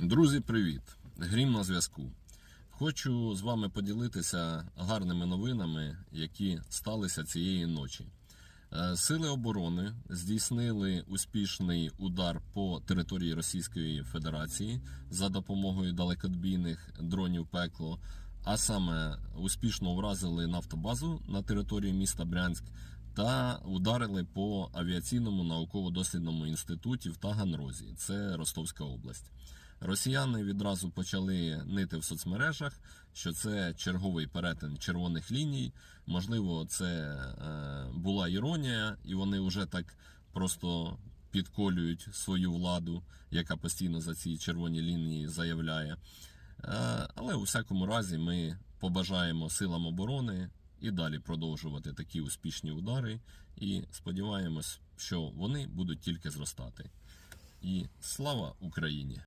Друзі, привіт! Грім на зв'язку. Хочу з вами поділитися гарними новинами, які сталися цієї ночі. Е, Сили оборони здійснили успішний удар по території Російської Федерації за допомогою далекодбійних дронів пекло, а саме успішно вразили нафтобазу на території міста Брянськ та ударили по авіаційному науково-дослідному інституті в Таганрозі, це Ростовська область. Росіяни відразу почали нити в соцмережах, що це черговий перетин червоних ліній. Можливо, це е, була іронія, і вони вже так просто підколюють свою владу, яка постійно за ці червоні лінії заявляє. Е, але у всякому разі ми побажаємо силам оборони і далі продовжувати такі успішні удари. І сподіваємось, що вони будуть тільки зростати. І слава Україні!